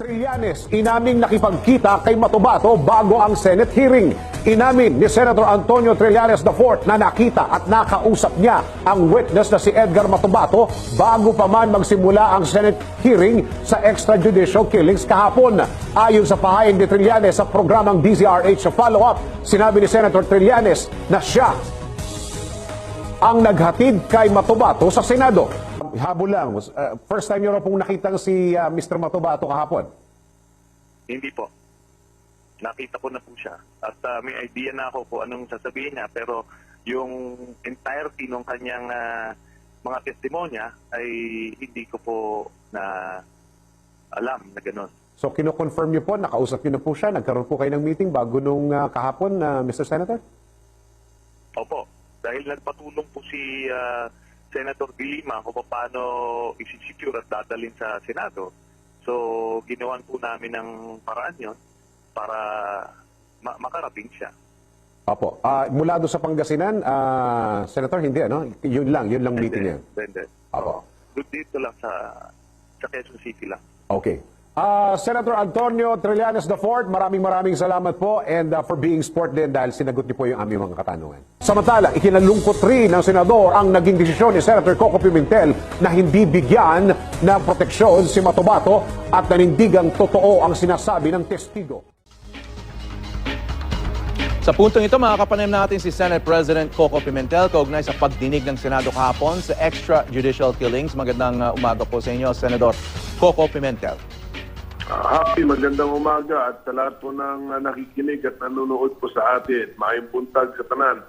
Trillanes, inaming nakipagkita kay Matubato bago ang Senate hearing. Inamin ni Senator Antonio Trillanes IV na nakita at nakausap niya ang witness na si Edgar Matubato bago pa man magsimula ang Senate hearing sa extrajudicial killings kahapon. Ayon sa pahayin ni Trillanes sa programang DZRH sa follow-up, sinabi ni Senator Trillanes na siya ang naghatid kay Matubato sa Senado. Habol lang, uh, first time niyo raw pong nakita si uh, Mr. Matubato kahapon. Hindi po. Nakita ko na po siya. At ah, may idea na ako kung anong sasabihin niya. Pero yung entirety ng kanyang ah, mga testimonya ay hindi ko po na alam na gano'n. So kino-confirm niyo po, nakausap niyo na po siya, nagkaroon po kayo ng meeting bago nung uh, kahapon, uh, Mr. Senator? Opo. Dahil nagpatulong po si ah, Senator Dilima kung paano isi-secure at dadalhin sa Senado. So, ginawan po namin ng paraan yon para ma- makarating siya. Opo. Ah, mula doon sa Pangasinan, ah, Senator, hindi ano? Yun lang, yun lang meeting niya. Then, then, Opo. Doon dito lang sa sa Quezon City lang. Okay. Ah, Senator Antonio Trillanes IV, maraming maraming salamat po and uh, for being sport din dahil sinagot niyo po yung aming mga katanungan. Samantala, ikinalungkot rin ng senador ang naging desisyon ni Senator Coco Pimentel na hindi bigyan ng proteksyon si Matobato at nanindigang totoo ang sinasabi ng testigo. Sa puntong ito, makakapanim natin si Senate President Coco Pimentel kaugnay sa pagdinig ng Senado kahapon sa extrajudicial killings. Magandang uh, umaga po sa inyo, Senador Coco Pimentel. Ah, happy, magandang umaga at sa lahat po ng ah, nakikinig at nanonood po sa atin. Maayong buntag sa tanan.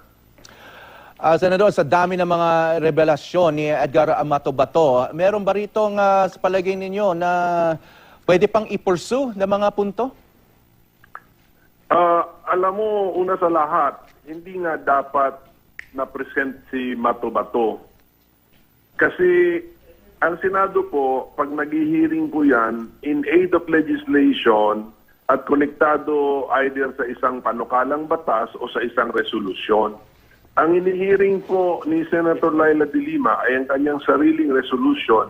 Ah, Senador, sa dami ng mga revelasyon ni Edgar Amatobato, meron ba ritong uh, sa palagay ninyo na pwede pang i-pursue na mga punto? Ah, alam mo, una sa lahat, hindi nga dapat na-present si Matobato. Kasi ang Senado po, pag nag-hearing po yan, in aid of legislation at konektado either sa isang panukalang batas o sa isang resolusyon. Ang inihearing po ni Senator Laila de Lima ay ang kanyang sariling resolution,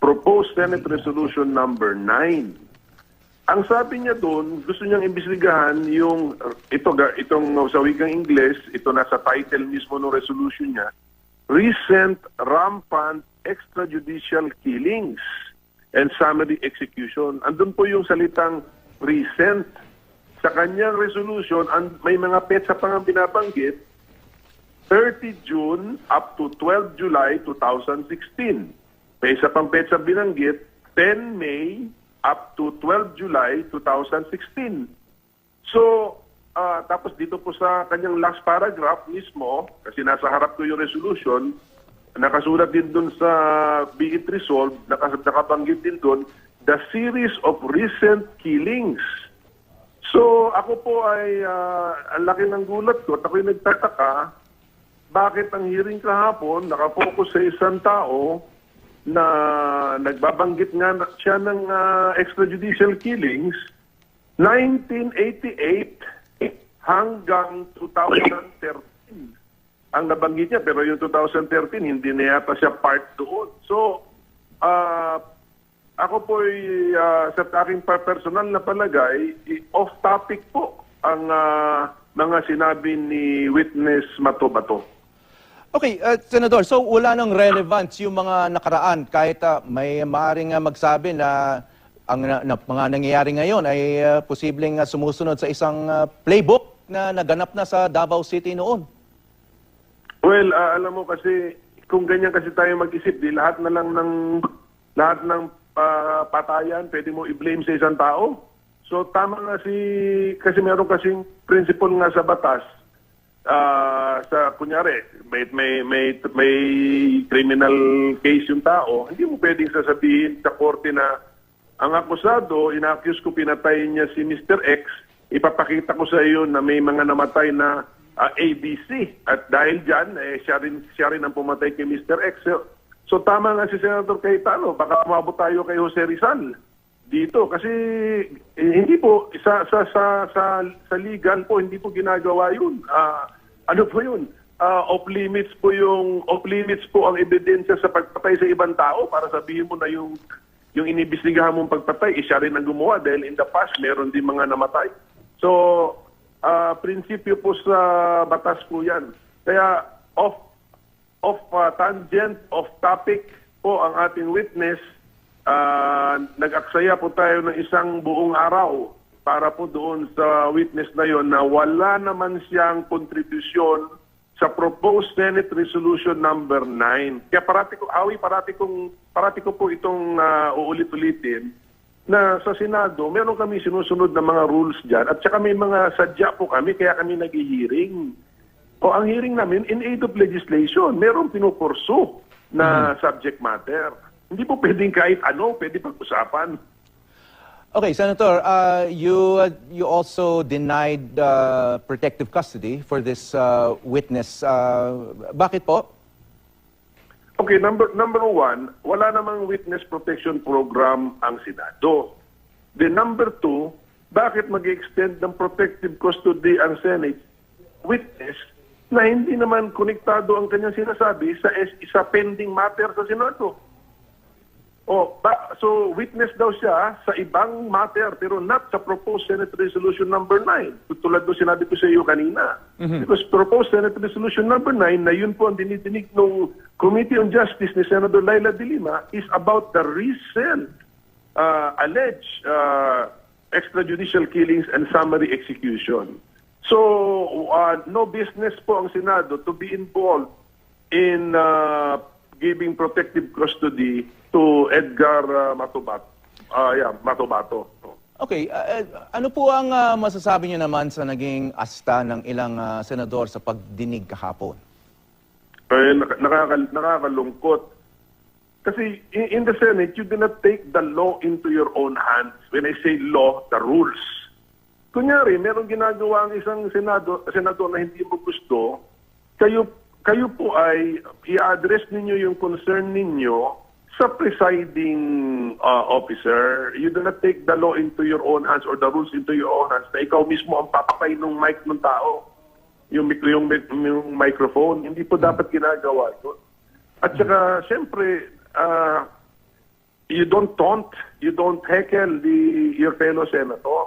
Proposed Senate Resolution number 9. Ang sabi niya doon, gusto niyang imbestigahan yung ito itong sa wikang Ingles, ito nasa title mismo ng resolution niya, recent rampant extrajudicial killings and summary execution. Andun po yung salitang recent. Sa kanyang resolution, and may mga petsa pa nga binabanggit, 30 June up to 12 July 2016. May isa pang petsa binanggit, 10 May up to 12 July 2016. So, ah, tapos dito po sa kanyang last paragraph mismo, kasi nasa harap ko yung resolution, nakasulat din doon sa Be It Resolved, nakas- nakabanggit din doon, the series of recent killings. So, ako po ay, ah, ang laki ng gulat ko at ako'y nagtataka, bakit ang hearing kahapon nakapokus sa isang tao na nagbabanggit nga siya ng ah, extrajudicial killings 1988 hanggang 2013 ang nabanggit niya pero yung 2013 hindi na yata siya part doon. So ah ako po sa aking personal na palagay off topic po ang ah, mga sinabi ni witness Matobato. Okay, uh, Senador, so wala nang relevance yung mga nakaraan kahit uh, may maaaring uh, magsabi na ang na, na- mga nangyayari ngayon ay uh, posibleng uh, sumusunod sa isang uh, playbook na naganap na sa Davao City noon. Well, ah, alam mo kasi kung ganyan kasi tayo mag-isip, di lahat na lang ng lahat ng ah, patayan pwede mo i-blame sa isang tao. So tama nga si kasi meron kasing principle nga sa batas. Ah, sa kunyari, may may may may criminal case yung tao, hindi mo pwedeng sasabihin sa korte na ang akusado, inaccuse ko pinatay niya si Mr. X, ipapakita ko sa iyo na may mga namatay na ah, ABC. At dahil dyan, eh, siya, rin, siya rin ang pumatay kay Mr. X. So, so tama nga si Senator Cayetano, baka umabot tayo kay Jose Rizal dito kasi eh, hindi po sa sa sa sa, sa legal po hindi po ginagawa yun. Ah, ano po yun? Ah, off limits po yung off limits po ang ebidensya sa pagpatay sa ibang tao para sabihin mo na yung yung inibestigahan mong pagpatay, eh, siya rin ang gumawa dahil in the past, meron din mga namatay. So, ah, prinsipyo po sa batas po yan. Kaya, off, off ah, tangent, off topic po ang ating witness. Ah, nag-aksaya po tayo ng isang buong araw para po doon sa witness na yon na wala naman siyang kontribusyon sa proposed Senate Resolution number 9. Kaya parati ko, awi, parati kong, parati ko po itong ah, uulit-ulitin na sa Senado, meron kami sinusunod na mga rules dyan at saka may mga sadya po kami kaya kami nag-hearing. O ang hearing namin in aid of legislation, meron pinupursu na subject matter. Hindi po pwedeng kahit ano, pwede pag-usapan. Okay, Senator, uh, you uh, you also denied uh, protective custody for this uh, witness. Uh, bakit po? Okay, number number one, wala namang witness protection program ang Senado. The number two, bakit mag extend ng protective custody ang Senate witness na hindi naman konektado ang kanyang sinasabi sa isa pending matter sa Senado? Oh, ba, so witness daw siya sa ibang matter pero not sa proposed Senate Resolution number 9. Tulad doon sinabi ko sa iyo kanina. Because proposed Senate Resolution number 9 na yun po ang dinidinig ng Committee on Justice ni Senator Laila de Lima is about the recent uh, alleged uh, extrajudicial killings and summary execution. So, uh, no business po ang Senado to be involved in uh, giving protective custody to Edgar uh, Matubat. Uh, yeah, Matubato. Okay, uh, ano po ang uh, masasabi niyo naman sa naging asta ng ilang uh, senador sa pagdinig kahapon? Eh, nak- nakaka- nakakalungkot. Kasi in, in the Senate, you do not take the law into your own hands. When I say law, the rules. Kunyari, merong ginagawa ang isang senado, senador na hindi mo gusto, kayo, kayo po ay i-address ninyo yung concern ninyo sa presiding uh, officer. You do not take the law into your own hands or the rules into your own hands na ikaw mismo ang papatay ng mic ng tao yung, yung, yung microphone. Hindi po dapat ginagawa ito. At saka, siyempre, ah, you don't taunt, you don't heckle the, your fellow senator.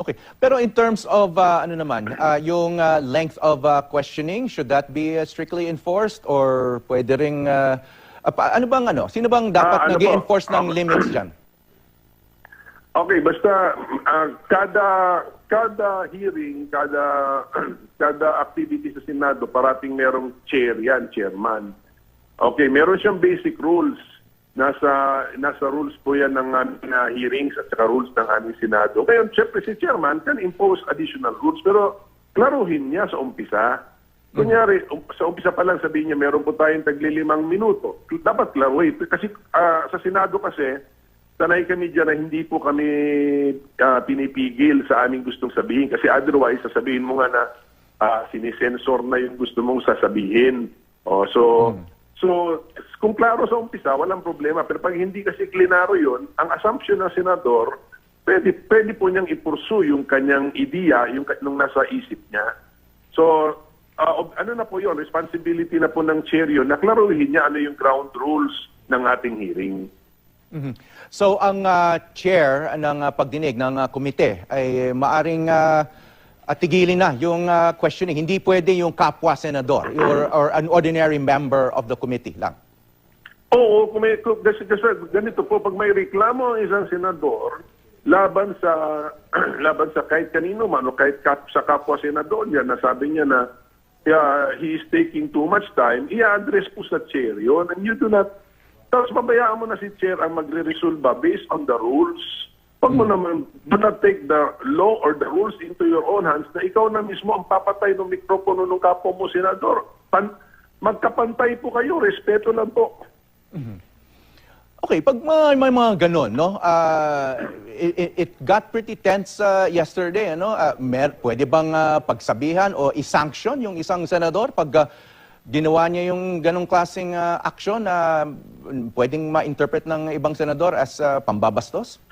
Okay, pero in terms of uh, ano naman, uh, yung uh, length of uh, questioning, should that be uh, strictly enforced or pwede ring uh, uh, pa- ano bang ano? Sino bang dapat Ah, ano nag-enforce po? ng Ah, limits diyan? Okay, basta ah, kada kada hearing, kada kada activity sa Senado, parating merong chair yan, chairman. Okay, meron siyang basic rules. Nasa nasa rules po yan ng aming ah, hearings at saka rules ng aming Senado. Ngayon, syempre si chairman can impose additional rules pero klaruhin niya sa umpisa. Kunyari, um- sa umpisa pa lang sabihin niya, meron po tayong taglilimang minuto. Dapat klaruhin. Kasi ah, sa Senado kasi, sanay kami dyan na hindi po kami ah, pinipigil sa aming gustong sabihin. Kasi otherwise, sasabihin mo nga na ah, sinisensor na yung gusto mong sasabihin. Oh, so, so kung klaro sa umpisa, walang problema. Pero pag hindi kasi klinaro yon ang assumption ng senador, pwede, pwede po niyang ipursu yung kanyang ideya, yung nung nasa isip niya. So, ob- ano na po yon responsibility na po ng chair yun, na klaruhin niya ano yung ground rules ng ating hearing. Mhm. So ang uh, chair ng uh, pagdinig ng uh, komite ay maaring uh, at tigilin na yung uh, questioning. Hindi pwede yung kapwa senador or, or an ordinary member of the committee lang. Oo, kung may, kasi, kasi ganito po, pag may reklamo ang isang senador, laban sa laban sa kahit kanino man o kahit kap, sa kapwa senador niya, na sabi niya na yeah, he is taking too much time, i-address po sa chair yun. And you do not, tapos pabayaan mo na si chair ang magre-resolve based on the rules. Pag mo naman, do not take the law or the rules into your own hands na ikaw na mismo ang papatay ng mikropono ng kapwa mo senador. Pan, magkapantay po kayo, respeto lang po. Okay, pag may, may mga ganun, no? ah, it, it- got pretty tense uh, yesterday, ano? Ah, mer, pwede bang ah, pagsabihan o isanction yung isang senador pag ah, ginawa niya yung ganong klaseng ah, aksyon na mm, pwedeng ma-interpret ng ibang senador as ah, pambabastos?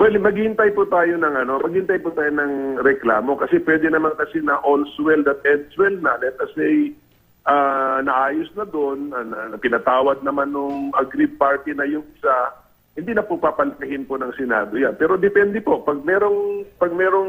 Well, maghintay po tayo ng ano, maghintay po tayo ng reklamo kasi pwede naman kasi na all's well that ends well na. Let us say, ah, naayos na doon, na pinatawad naman nung aggrieved party na yung isa, hindi na po papalakihin po ng Senado yan. Pero depende po, pag merong, pag merong